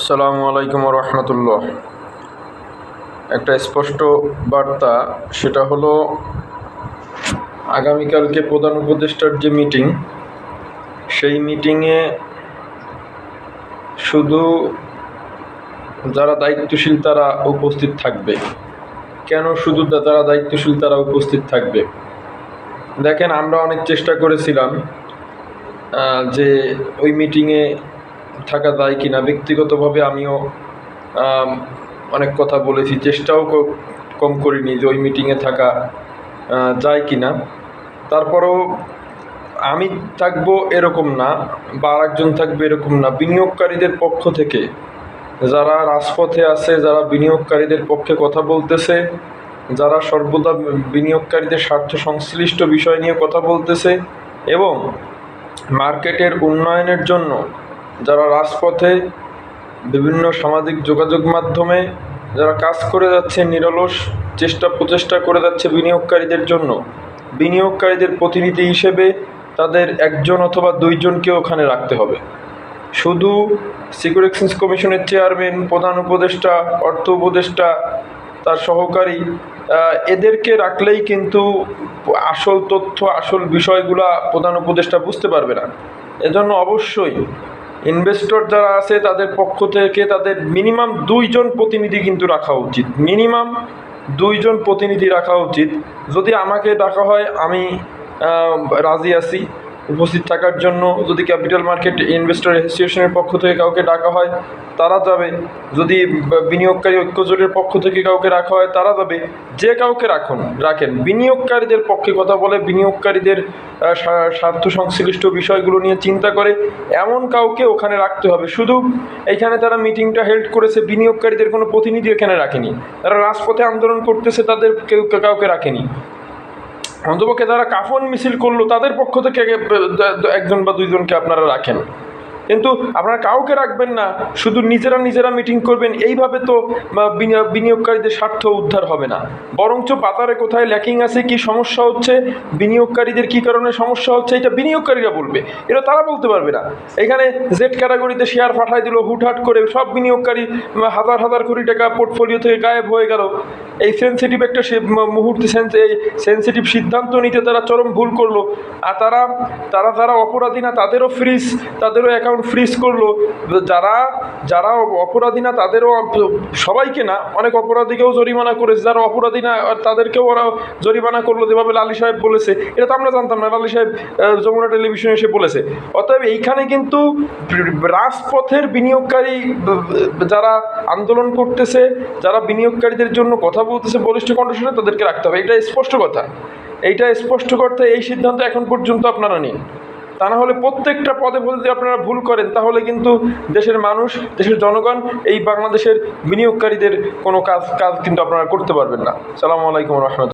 আসসালামু আলাইকুম রহমতুল্লাহ একটা স্পষ্ট বার্তা, সেটা হলো, আগামীকালকে প্রধান উপদেষ্টার যে মিটিং, সেই মিটিংয়ে শুধু যারা দায়িত্বশীল তারা উপস্থিত থাকবে। কেন শুধু যারা দায়িত্বশীল তারা উপস্থিত থাকবে? দেখেন, আমরা অনেক চেষ্টা করেছিলাম যে ওই মিটিংয়ে থাকা যায় কি না ব্যক্তিগতভাবে আমিও অনেক কথা বলেছি, চেষ্টাও কম করিনি যে ওই মিটিংয়ে থাকা যায় কি না তারপরেও আমি থাকব এরকম না, বা আরেকজন থাকবে এরকম না। বিনিয়োগকারীদের পক্ষ থেকে, যারা রাজপথে আছে, যারা বিনিয়োগকারীদের পক্ষে কথা বলতেছে, যারা সর্বদা বিনিয়োগকারীদের স্বার্থ সংশ্লিষ্ট বিষয় নিয়ে কথা বলতেছে, এবং মার্কেটের উন্নয়নের জন্য যারা রাজপথে বিভিন্ন সামাজিক যোগাযোগ মাধ্যমে যারা কাজ করে যাচ্ছে, নিরলস চেষ্টা প্রচেষ্টা করে যাচ্ছে বিনিয়োগকারীদের জন্য, বিনিয়োগকারীদের প্রতিনিধি হিসেবে তাদের একজন অথবা দুইজনকে ওখানে রাখতে হবে। শুধু সিকিউর এক্সচেঞ্জ কমিশনের চেয়ারম্যান প্রধান উপদেষ্টা, অর্থ উপদেষ্টা, তার সহকারী এদেরকে রাখলেই কিন্তু আসল তথ্য, আসল বিষয়গুলা প্রধান উপদেষ্টা বুঝতে পারবে না। এজন্য অবশ্যই ইনভেস্টর যারা আছে, তাদের পক্ষ থেকে তাদের মিনিমাম দুইজন প্রতিনিধি কিন্তু রাখা উচিত। মিনিমাম দুইজন প্রতিনিধি রাখা উচিত। যদি আমাকে ডাকা হয়, আমি রাজি আছি। উপস্থিত থাকার জন্য যদি ক্যাপিটাল মার্কেট ইনভেস্টর অ্যাসোসিয়েশনের পক্ষ থেকে কাউকে ডাকা হয়, তারা যাবে যদি বিনিয়োগকারী ঐক্যজোটের পক্ষ থেকে কাউকে রাখা হয়, তারা যাবে যে কাউকে রাখুন, রাখেন। বিনিয়োগকারীদের পক্ষে কথা বলে, বিনিয়োগকারীদের স্বার্থ সংশ্লিষ্ট বিষয়গুলো নিয়ে চিন্তা করে, এমন কাউকে ওখানে রাখতে হবে। শুধু এইখানে তারা মিটিংটা হেল্ড করেছে, বিনিয়োগকারীদের কোনো প্রতিনিধি এখানে রাখেনি। তারা রাজপথে আন্দোলন করতেছে, তাদের কেউ কাউকে রাখেনি। অন্তপক্ষে যারা কাফন মিছিল করল তাদের পক্ষ থেকে একজন বা দুইজনকে আপনারা রাখেন? কিন্তু আপনারা কাউকে রাখবেন না, শুধু নিজেরা নিজেরা মিটিং করবেন, এইভাবে তো বিনিয়োগ- বিনিয়োগকারীদের স্বার্থ উদ্ধার হবে না। বরঞ্চ বাজারে কোথায় ল্যাকিং আছে, কি সমস্যা হচ্ছে, বিনিয়োগকারীদের কি কারণে সমস্যা হচ্ছে, এটা বিনিয়োগকারীরা বলবে। এটা তারা বলতে পারবে না। এখানে জেড ক্যাটাগরিতে শেয়ার পাঠাই দিল, হুটহাট করে সব বিনিয়োগকারী হাজার হাজার কোটি টাকা পোর্টফোলিও থেকে গায়েব হয়ে গেল। এই সেন্সিটিভ একটা মুহূর্তে এই সেন্সিটিভ সিদ্ধান্ত নিতে তারা চরম ভুল করল। আর তারা তারা যারা অপরাধী না, তাদেরও ফ্রিজ তাদেরও অ্যাকাউন্ট ফ্রিজ করল। যারা যারা অপরাধী না, তাদেরও সবাইকে না, অনেক অপরাধীকেও জরিমানা করেছে। যারা অপরাধী না তাদেরকেও ওরা জরিমানা করল, যেভাবে লালি সাহেব বলেছে। এটা তো আমরা জানতাম না, লালি সাহেব যমুনা টেলিভিশনে এসে বলেছে। অতএব এইখানে কিন্তু রাজপথের বিনিয়োগকারী যারা আন্দোলন করতেছে, যারা বিনিয়োগকারীদের জন্য কথা বলতেছে, বলিষ্ঠ কণ্ঠস্বরে তাদেরকে রাখতে হবে। এটা স্পষ্ট কথা। এইটা স্পষ্ট করতে এই সিদ্ধান্ত এখন পর্যন্ত আপনারা নিন। তা না হলে প্রত্যেকটা পদে যদি আপনারা ভুল করেন, তাহলে কিন্তু দেশের মানুষ, দেশের জনগণ এই বাংলাদেশের বিনিয়োগকারীদের কোনো কাজ কাজ কিন্তু আপনারা করতে পারবেন না। সালামু আলাইকুম রহমতুল্লাহ।